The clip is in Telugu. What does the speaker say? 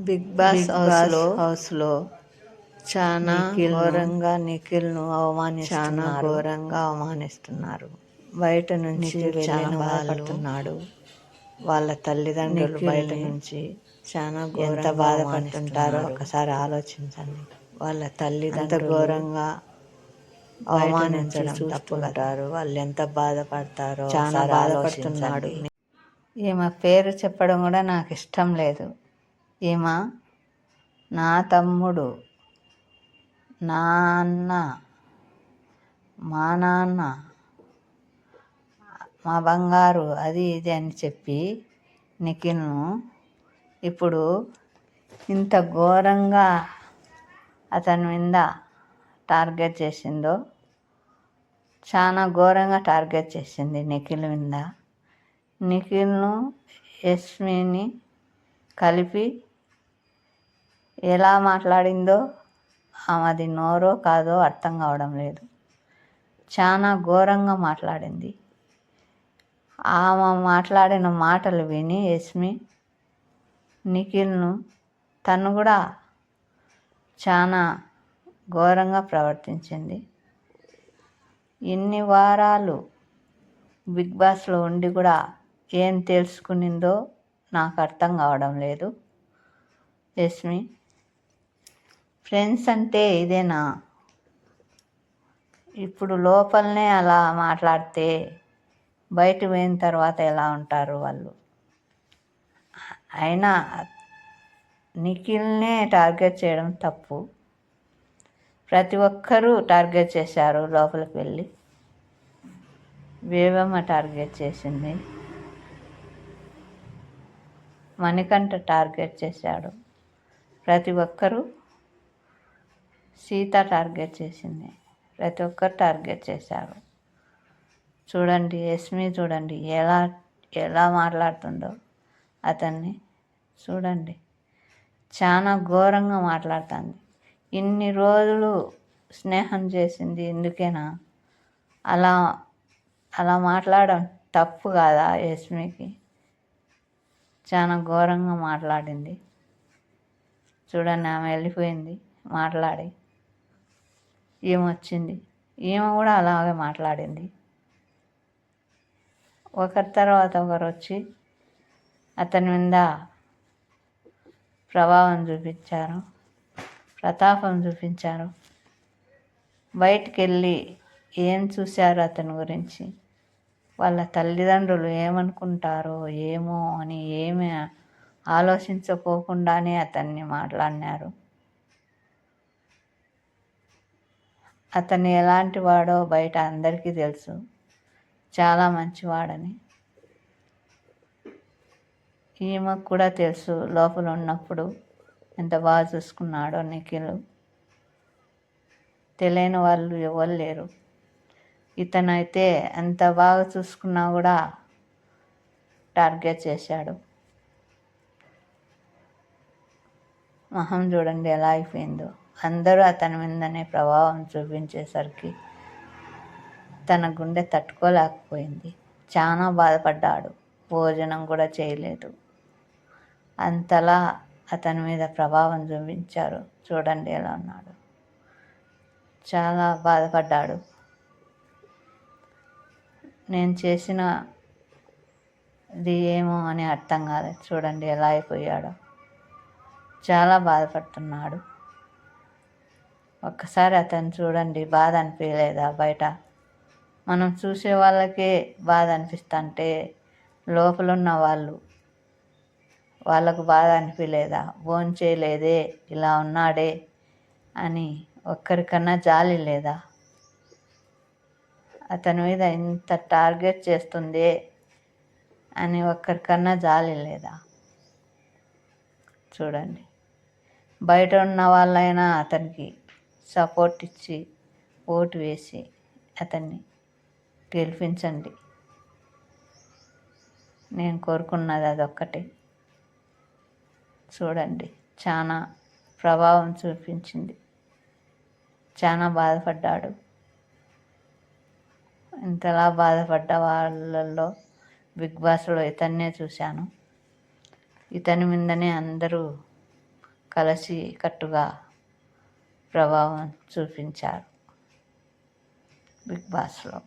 బిగ్ బాస్ బిగ్ హౌస్ బాస్లో హౌస్లో చాలా నిఖిల్ను- ఘోరంగా నిఖిల్ను చాలా ఘోరంగా అవమానిస్తున్నారు. బయట నుంచి బాధపడుతున్నాడు. వాళ్ళ తల్లిదండ్రులు నిఖిల్ని బయట నుంచి చాలా ఎంత బాధపడుతుంటారో. ఒకసారి ఆలోచించండి. వాళ్ళ తల్లిదండ్రులు ఘోరంగా అవమానించడం నుంచి తప్పు కదా. చూస్తుంటారు. వాళ్ళు ఎంత బాధపడతారో చాలా బాధపడుతున్నాడు. ఈమె పేరు చెప్పడం కూడా నాకు ఇష్టం లేదు. ఈమె నా తమ్ముడు నా అన్న మా నాన్న మా బంగారు అది ఇది అని చెప్పి నిఖిల్ను ఇప్పుడు ఇంత ఘోరంగా అతని మీద టార్గెట్ చేసిందో చాలా ఘోరంగా టార్గెట్ చేసింది నిఖిల్ మీద. నిఖిల్ను యస్మిని కలిపి ఎలా మాట్లాడిందో ఆమెది నోరో కాదో అర్థం కావడం లేదు. చాలా ఘోరంగా మాట్లాడింది. ఆమె మాట్లాడిన మాటలు విని యస్మి నిఖిల్ను తను కూడా చాలా ఘోరంగా ప్రవర్తించింది. ఇన్ని వారాలు బిగ్ బాస్లో ఉండి కూడా ఏం తెలుసుకునిందో నాకు అర్థం కావడం లేదు. యస్మి ఫ్రెండ్స్ అంటే ఇదేనా ఇప్పుడు లోపలనే అలా మాట్లాడితే బయట పోయిన తర్వాత ఎలా ఉంటారు వాళ్ళు? అయినా నిఖిల్నే టార్గెట్ చేయడం తప్పు. ప్రతి ఒక్కరూ టార్గెట్ చేశారు లోపలికి వెళ్ళి. వేవమ్మ టార్గెట్ చేసింది. మణికంఠ టార్గెట్ చేశాడు. ప్రతి ఒక్కరూ సీత టార్గెట్ చేసింది. ప్రతి ఒక్కరు టార్గెట్ చేశారు. చూడండి యస్మి చూడండి ఎలా ఎలా మాట్లాడుతుందో అతన్ని చూడండి. చాలా ఘోరంగా మాట్లాడుతుంది. ఇన్ని రోజులు స్నేహం చేసింది ఎందుకేనా? అలా అలా మాట్లాడడం తప్పు కాదా యస్మికి? చాలా ఘోరంగా మాట్లాడింది. చూడండి ఆమె వెళ్ళిపోయింది. మాట్లాడి ఈమె ఈమె కూడా అలాగే మాట్లాడింది. ఒకరి తర్వాత ఒకరు వచ్చి అతని మీద ప్రభావం చూపించారు ప్రతాపం చూపించారు. బయటికి వెళ్ళి ఏం చూశారు అతని గురించి? వాళ్ళ తల్లిదండ్రులు ఏమనుకుంటారో ఏమో అని ఏమి ఆలోచించకోకుండానే అతన్ని మాట్లాడినారు. అతను ఎలాంటి వాడో బయట అందరికీ తెలుసు. చాలా మంచివాడని. ఈమెకు కూడా తెలుసు లోపల ఉన్నప్పుడు ఎంత బాగా చూసుకున్నాడో నిఖిల్. తెలియని వాళ్ళు ఎవరు లేరు. ఇతనైతే ఎంత బాగా చూసుకున్నా కూడా టార్గెట్ చేశాడు. మొహం చూడండి ఎలా అయిపోయిందో. అందరూ అతని మీదనే ప్రభావం చూపించేసరికి తన గుండె తట్టుకోలేకపోయింది. చాలా బాధపడ్డాడు. భోజనం కూడా చేయలేదు. అంతలా అతని మీద ప్రభావం చూపించారు. చూడండి ఎలా ఉన్నాడు. చాలా బాధపడ్డాడు. నేను చేసిన ఇది ఏమో అని అర్థం కాలేదు. చూడండి ఎలా అయిపోయాడో. చాలా బాధపడుతున్నాడు. ఒక్కసారి అతను చూడండి బాధ అనిపించలేదా బయట? మనం చూసే వాళ్ళకే బాధ అనిపిస్తుంటే లోపల ఉన్న వాళ్ళు వాళ్ళకు బాధ అనిపించలేదా భోజనం చేయలేదే ఇలా ఉన్నాడే అని ఒక్కరికన్నా జాలి లేదా? అతని మీద ఇంత టార్గెట్ చేస్తుంది అని ఒక్కరికన్నా జాలి లేదా? చూడండి. బయట ఉన్న వాళ్ళైనా అతనికి సపోర్ట్ ఇచ్చి ఓటు వేసి అతన్ని గెలిపించండి. నేను కోరుకున్నది అదొక్కటి. చూడండి చాలా ప్రభావం చూపించింది. చాలా బాధపడ్డాడు. ఇంతలా బాధపడ్డ వాళ్ళల్లో బిగ్ బాస్లో ఇతన్నే చూశాను. ఇతని మీదనే అందరూ కలిసి కట్టుగా ప్రభావం చూపించారు. బిగ్ బాస్లో